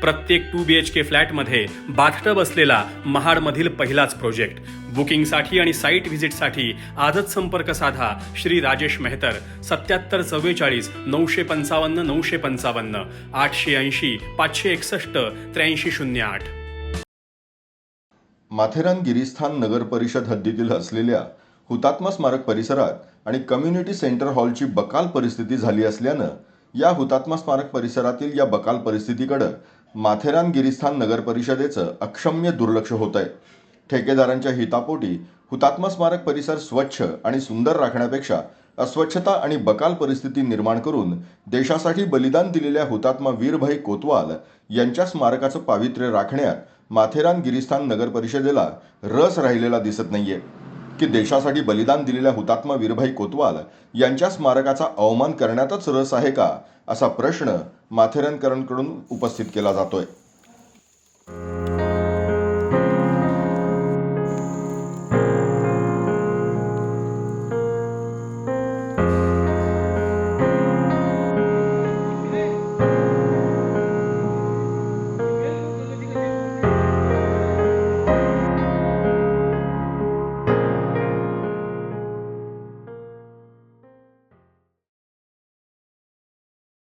प्रत्येक to B H के फ्लॅटमध्ये bathtub असलेला महाडमधील पहिलाच प्रोजेक्ट. बुकिंगसाठी आणि साईट व्हिजिटसाठी आजच संपर्क साधा श्री राजेश मेहतर. सत्याहत्तर चव्वेचाळीस नऊशे पंचावन्न नऊशे पंचावन्न आठशे ऐंशी पाचशे एकसष्ट त्र्याऐंशी शून्य आठ. माथेरान गिरीस्थान नगर परिषद हद्दीतील असलेल्या हुतात्मा स्मारक परिसरात आणि कम्युनिटी सेंटर हॉलची बकाल परिस्थिती झाली असल्यानं या हुतात्मा स्मारक परिसरातील या बकाल परिस्थितीकडं माथेरान गिरीस्थान नगर परिषदेचं अक्षम्य दुर्लक्ष होत आहे ठेकेदारांच्या हितापोटी हुतात्मा स्मारक परिसर स्वच्छ आणि सुंदर राखण्यापेक्षा अस्वच्छता आणि बकाल परिस्थिती निर्माण करून देशासाठी बलिदान दिलेल्या हुतात्मा वीरभाई कोतवाल यांच्या स्मारकाचं पावित्र्य राखण्यात माथेरान गिरीस्थान नगर परिषदेला रस राहिलेला दिसत नाहीये. की देशासाठी बलिदान दिलेल्या हुतात्मा वीरभाई कोतवाल यांच्या स्मारकाचा अवमान करण्यातच रस आहे का असा प्रश्न माथेरानकरांकडून उपस्थित केला जातोय.